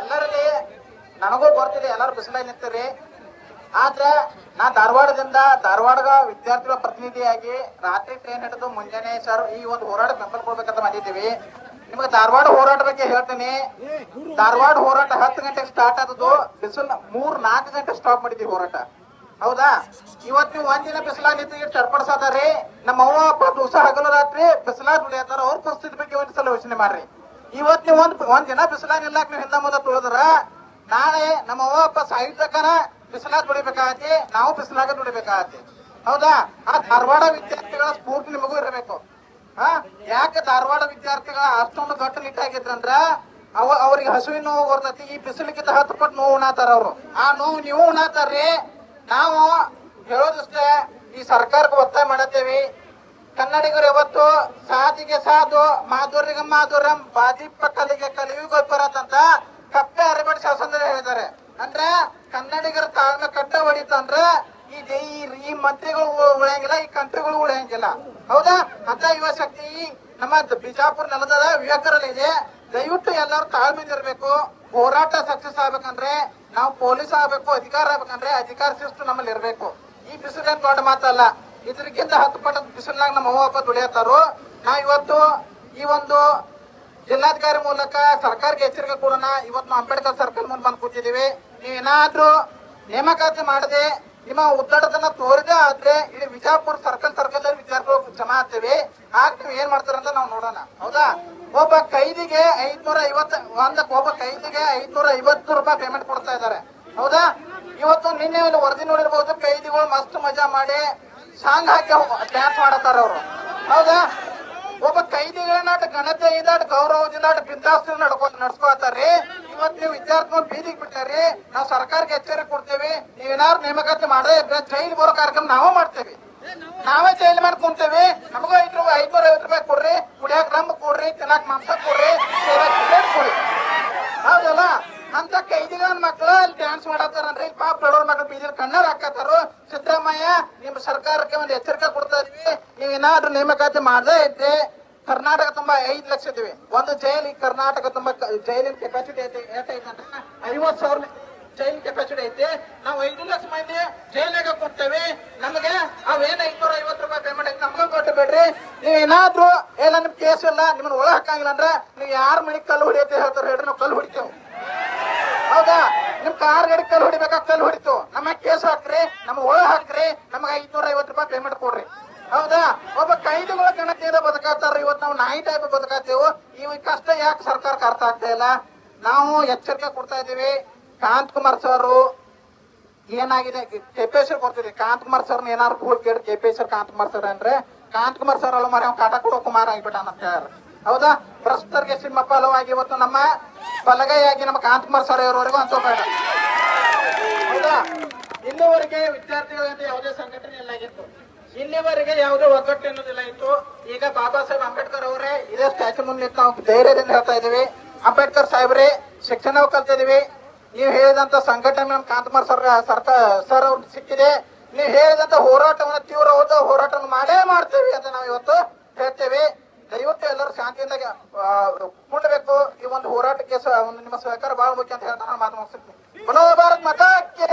ಎಲ್ಲರಲ್ಲಿ ನನಗೂ ಗೊತ್ತಿದೆ, ಎಲ್ಲರೂ ಬಿಸಿಲಾಗಿ ನಿಂತೀರಿ ಆದ್ರೆ ನಾ ಧಾರವಾಡದಿಂದ, ಧಾರವಾಡದ ವಿದ್ಯಾರ್ಥಿಗಳ ಪ್ರತಿನಿಧಿಯಾಗಿ ರಾತ್ರಿ ಟ್ರೈನ್ ಹಿಡಿದು ಮುಂಜಾನೆ ಸರ್ ಈ ಒಂದು ಹೋರಾಟ ಬೆಂಬಲ ಕೊಡ್ಬೇಕಂತ ಬಂದಿದ್ದೀವಿ. ನಿಮಗೆ ಧಾರವಾಡ ಹೋರಾಟ ಬಗ್ಗೆ ಹೇಳ್ತೀನಿ. ಧಾರವಾಡ ಹೋರಾಟ ಹತ್ತು ಗಂಟೆಗೆ ಸ್ಟಾರ್ಟ್ ಆದದ್ದು ಬಿಸಿಲು ಮೂರ್ ನಾಲ್ಕು ಗಂಟೆ ಸ್ಟಾಪ್ ಮಾಡಿದ್ದೀವಿ ಹೋರಾಟ. ಹೌದಾ? ಇವತ್ ನೀವು ಒಂದಿನ ಬಿಸಿಲಾಗ ನಿಂತು ಚರ್ಪಡಿಸದಾರಿ ನಮ್ಮ ಅವ್ವ ಅಪ್ಪ ದಿವಸ ಹಗಲು ರಾತ್ರಿ ಬಿಸಿಲಾಗ ದುಡಿಯತ್ತಾರ ಅವ್ರ ಪರಿಸ್ಥಿತಿ ಬಗ್ಗೆ ಒಂದ್ಸಲ ಯೋಚನೆ ಮಾಡ್ರಿ. ಇವತ್ ನೀವು ಒಂದ್ ಒಂದ್ ದಿನ ಬಿಸಿಲಾಗ ನಿಲ್ಲಾಕ ನೀವು ಹಿಂದ ಮುಂದೆ ತುಳಿದ್ರ ನಾಳೆ ನಮ್ಮ ಅವ್ವ ಅಪ್ಪ ಸಾಹಿತ್ಯಕನ ಬಿಸಿಲಾಗ ದುಡಿಬೇಕಾಗತ್ತೆ, ನಾವು ಬಿಸಿಲಾಗ ದುಡಿಬೇಕಾಗತಿ ಹೌದಾ? ಆ ಧಾರವಾಡ ವಿದ್ಯಾರ್ಥಿಗಳ ಸ್ಫೂರ್ತಿ ನಿಮಗೂ ಇರಬೇಕು. ಹಾ ಯಾಕೆ ಧಾರವಾಡ ವಿದ್ಯಾರ್ಥಿಗಳ ಅಷ್ಟೊಂದು ದೊಡ್ಡ ನಿಟ್ಟಾಗಿದ್ರಂದ್ರ, ಅವ ಅವ್ರಿಗೆ ಹಸುವಿನ ನೋವು ಬರ್ತೈತಿ, ಈ ಬಿಸಿಲಿಗಿಂತ ಹತ್ತು ಪಟ್ಟು ನೋವು ಉಣಾತಾರ ಅವರು. ಆ ನೋವು ನೀವು ಉಣಾತಾರ್ರಿ. ನಾವು ಹೇಳೋದಷ್ಟೇ, ಈ ಸರ್ಕಾರಕ್ಕೆ ಒತ್ತಾಯ ಮಾಡತ್ತೇವಿ. ಕನ್ನಡಿಗರು ಯಾವತ್ತು ಸಾಧಿಗೆ ಸಾಧು ಮಾಧುರ್ಯಗೆ ಮಾಧುರಂ, ಬಾದಿಪ್ಪ ಕಲಿಗೆ ಕಲಿಯು ಅಂತ ಕಪ್ಪೆ ಅರಬೇಡಿ ಶಾಸನ ಹೇಳಿದ್ದಾರೆ. ಅಂದ್ರೆ ಕನ್ನಡಿಗರ ತಾಳ್ಮೆ ಕಟ್ಟ ಹೊಡಿತಂದ್ರೆ ಈ ಈ- ಮಂತ್ರಿಗಳು ಉಳಿಯಂಗಿಲ್ಲ, ಈ ಕಂಟ್ರಿಗಳು ಉಳಿಯಂಗಿಲ್ಲ. ಹೌದಾ? ಅಂತ ಯುವ ಶಕ್ತಿ ನಮ್ಮ ಬಿಜಾಪುರ ನೆಲದ ವಿವೇಕರಲ್ಲಿ ಇದೆ. ದಯವಿಟ್ಟು ಎಲ್ಲರೂ ತಾಳ್ಮೆ ಇರ್ಬೇಕು. ಹೋರಾಟ ಸಕ್ಸಸ್ ಆಗ್ಬೇಕಂದ್ರೆ ನಾವು ಪೊಲೀಸ್ ಆಗ್ಬೇಕು, ಅಧಿಕಾರ ಆಗ್ಬೇಕಂದ್ರೆ ಅಧಿಕಾರ ಶಿಸ್ತು ನಮ್ಮಲ್ಲಿ ಇರ್ಬೇಕು. ಈ ಬಿಸಿಲೇನ್ ದೊಡ್ಡ ಮಾತಲ್ಲ. ಇದ್ರಕ್ಕಿಂತ ಹತ್ತು ಪಟ್ಟ ಬಿಸಿಲ್ನಾಗ ನಮ್ಮ ಅವ್ವ ಅಪ್ಪ ದುಡಿಯತ್ತಾರು, ನಾ ಇವತ್ತು ಈ ಒಂದು ಜಿಲ್ಲಾಧಿಕಾರಿ ಮೂಲಕ ಸರ್ಕಾರಕ್ಕೆ ಎಚ್ಚರಿಕೆ ಕೊಡೋಣ. ಇವತ್ತು ನಾವು ಅಂಬೇಡ್ಕರ್ ಸರ್ಕಲ್ ಮುಂದೆ ಬಂದು ಕೂತಿದ್ದೀವಿ. ನೀವೇನಾದ್ರೂ ನೇಮಕಾತಿ ಮಾಡದೆ, ನಿಮ್ಮ ಉದ್ದಡತನ ತೋರಿದೆ ಆದ್ರೆ ಇಲ್ಲಿ ವಿಜಾಪುರ ಸರ್ಕಲ್ ಸರ್ಕಲ್ ಅಲ್ಲಿ ವಿದ್ಯಾರ್ಥಿಗಳು ಜಮಾ ಆಗ್ತೇವೆ. ಆಗ ನೀವು ಏನ್ ಮಾಡ್ತಾರಂತ ನಾವು ನೋಡೋಣ. ಹೌದಾ? ಒಬ್ಬ ಕೈದಿಗೆ ಐದ್ನೂರ ಐವತ್ತ ಒಂದಕ್ಕೆ ಒಬ್ಬ ಕೈದಿಗೆ ಐದ್ನೂರ ಐವತ್ತು ರೂಪಾಯಿ ಪೇಮೆಂಟ್ ಕೊಡ್ತಾ ಇದ್ದಾರೆ. ಹೌದಾ? ಇವತ್ತು ನಿನ್ನೆ ಇಲ್ಲಿ ವರದಿ ನೋಡಿರ್ಬಹುದು ಕೈದಿಗಳು ಮಸ್ತ್ ಮಜಾ ಮಾಡಿ ಸಾಂಗ್ ಹಾಕಿ ಡ್ಯಾನ್ಸ್ ಮಾಡತ್ತಾರ ಅವರು. ಹೌದಾ? ಒಬ್ಬ ಕೈದಿಗಳನ್ನ ಘನತೆ ಇದಾಟ ಗೌರವದಿಂದ ಬಿಂದಾಸ್ತಿ ನಡ್ಕೊ ನಡ್ಸ್ಕೊತಾರ್ರಿ ಇವತ್ ನೀವು ವಿದ್ಯಾರ್ಥಿಗಳು ಬೀದಿಗೆ ಬಿಟ್ಟಾರಿ ನಾವು ಸರ್ಕಾರಕ್ಕೆ ಎಚ್ಚರಿಕೆ ಕೊಡ್ತೇವೆ. ನೀವೇನಾರು ನೇಮಕಾತಿ ಮಾಡೇ ಇದ್ರೆ ಜೈಲ್ ಬರೋ ಕಾರ್ಯಕ್ರಮ ನಾವೇ ಮಾಡ್ತೇವೆ. ನಾವೇ ಜೈಲ್ ಮಾಡಿ ಕುಂತೇವಿ. ನಮಗೂ ಐದು ರೂಪಾಯಿ ಐದ್ನೂರ ಐವತ್ತು ರೂಪಾಯಿ ಕೊಡ್ರಿ. ಕುಡಿಯಕ್ ರಂಬ ಕೊಡ್ರಿ, ತಿನ್ನಕ್ ಮಾಂಸ ಕೊಡ್ರಿ ಕೊಡಿ ಹೌದಲ್ಲ? ಅಂತ ಕೈದಿಗಳ ಮಕ್ಕಳು ಅಲ್ಲಿ ಡ್ಯಾನ್ಸ್ ಮಾಡತ್ತಾರನ್ರಿ. ಪಾಪ ಬೀದಿಲ್ ಕಣ್ಣಾರ ಹಾಕತ್ತಾರು? ಸಿದ್ದರಾಮಯ್ಯ, ನಿಮ್ಮ ಸರ್ಕಾರಕ್ಕೆ ಒಂದು ಎಚ್ಚರಿಕೆ ಕೊಡ್ತಾ ಇದೀವಿ. ನೀವು ಏನಾದ್ರೂ ನೇಮಕಾತಿ ಮಾಡದೇ ಇದ್ರೆ ಕರ್ನಾಟಕ ತುಂಬಾ ಐದು ಲಕ್ಷ ಇದ್ದೀವಿ. ಒಂದು ಜೈಲ್ ಕರ್ನಾಟಕ ತುಂಬಾ ಜೈಲಿನ ಕೆಪಾಸಿಟಿ ಐತೆ ಐವತ್ ಸಾವಿರ ಜೈಲ್ ಕೆಪಾಸಿಟಿ ಐತೆ. ನಾವು ಐದು ಲಕ್ಷ ಮಂದಿ ಜೈಲಿಗೆ ಕೊಡ್ತೇವೆ. ನಮಗೆ ಅವೇನ ಐನೂರ ಐವತ್ತು ರೂಪಾಯಿ ಪೇಮೆಂಟ್ ಐತೆ ನಮ್ಗೆ ಕೊಟ್ಟು ಬೇಡ್ರಿ. ನೀವು ಏನಾದ್ರೂ ಏನ ನಿಮ್ ಕೇಸ್ ಇಲ್ಲ, ನಿಮ್ಮನ್ನ ಒಳ ಹಾಕಂಗಿಲ್ಲ ಅಂದ್ರೆ ನೀವು ಯಾರ ಮನೆಗ್ ಕಲ್ಲು ಹೊಡಿಯತ್ತೆ ಹೇಳ್ತಾರೆ ಹೇಳ್ರಿ, ನಾವು ಕಲ್ಲು ಹೊಡಿತೇವೆ. ಹೌದಾ? ನಿಮ್ ಕಾರ್ ಗಡಿ ಕಲ್ಲು ಹೊಡಿತು ನಮ್ಮ ಕೇಸ್ ಹಾಕ್ರಿ ನಮ್ಮ ಒಳ ಹಾಕ್ರಿ ನಮಗೆ ಐದ್ನೂರ ಐವತ್ತು ರೂಪಾಯಿ ಪೇಮೆಂಟ್ ಕೊಡ್ರಿ ಹೌದಾ ಒಬ್ಬ ಗಣತಿಯಿಂದ ಬದುಕಾತಾರ ಇವತ್ತು ನಾವು ನಾಯಿ ಟೈಪ್ ಬದುಕಾತೇವು. ಈ ಕಷ್ಟ ಯಾಕೆ ಸರ್ಕಾರಕ್ಕೆ ಅರ್ಥ ಆಗ್ತಾ ಇಲ್ಲ? ನಾವು ಎಚ್ಚರಿಕೆ ಕೊಡ್ತಾ ಇದೀವಿ ಕಾಂತ್ ಕುಮಾರ್ ಸರ್ ಏನಾಗಿದೆ? ಕೆಪೇಶ್ವರ್ ಕೊಡ್ತಿದ್ವಿ. ಕಾಂತ್ ಕುಮಾರ್ ಸರ್ ಏನಾರು ಕೂಡ್ ಕೇಳಿ ಕೆಪೇಶ್ವರ್ ಕಾಂತ್ ಕುಮಾರ್ ಸರ್ ಅಂದ್ರೆ, ಕಾಂತ್ ಕುಮಾರ್ ಸರ್ ಅಲ್ಲ ಮರ ಕಾಟ ಕೊಡೋ ಕುಮಾರ್ ಅಂತ ಹೌದಾ? ಭ್ರಷ್ಟರಿಗೆ ಸಿಂಹಪಾಲವಾಗಿ ಇವತ್ತು ನಮ್ಮ ಬಲಗೈಯಾಗಿ ನಮ್ಮ ಕಾಂತ್ ಕುಮಾರ್ ಸರ್ ಇವರವರೆಗೂ ಅನ್ಸೋಬೇಡ ಹೌದಾ ಇಲ್ಲಿವರೆಗೆ ವಿದ್ಯಾರ್ಥಿಗಳಿಂದ ಯಾವುದೇ ಸಂಘಟನೆ ಇಲ್ಲ ಆಗಿತ್ತು ಇಲ್ಲಿವರೆಗೆ ಯಾವುದೇ ಒಗ್ಗಟ್ಟು ಎನ್ನುವುದಿಲ್ಲ ಇತ್ತು. ಈಗ ಬಾಬಾ ಸಾಹೇಬ್ ಅಂಬೇಡ್ಕರ್ ಅವರೇ ಇದೇ ಸ್ಟ್ಯಾಚು ಮುಂದೆ ನಾವು ಧೈರ್ಯದಿಂದ ಹೇಳ್ತಾ ಇದೀವಿ ಅಂಬೇಡ್ಕರ್ ಸಾಹೇಬ್ರೆ ಶಿಕ್ಷಣ ಕಲ್ತಿದೀವಿ ನೀವು ಹೇಳಿದಂತ ಸಂಘಟನೆ ಕಾಂತಮಾರ್ ಸರ್ ಸರ್ಕಾರ ಸರ್ ಅವ್ರ ಸಿಕ್ಕಿದೆ. ನೀವು ಹೇಳಿದಂತ ಹೋರಾಟವನ್ನು, ತೀವ್ರವಾದ ಹೋರಾಟವನ್ನು ಮಾಡೇ ಮಾಡ್ತೇವೆ ಅಂತ ನಾವು ಇವತ್ತು ಹೇಳ್ತೇವೆ. ದಯವಿಟ್ಟು ಎಲ್ಲರೂ ಶಾಂತಿಯಿಂದ ಕುಂಡಬೇಕು ಈ ಒಂದು ಹೋರಾಟಕ್ಕೆ ಒಂದು ನಿಮ್ಮ ಸಹಕಾರ ಬಹಳ ಮುಖ್ಯ ಅಂತ ಹೇಳ್ತಾ ನಾನು ಮಾತು ಮುಗಿಸ್ತೀನಿ. ಭಾರತ್ ಮಾತಾಕ್ಕೆ!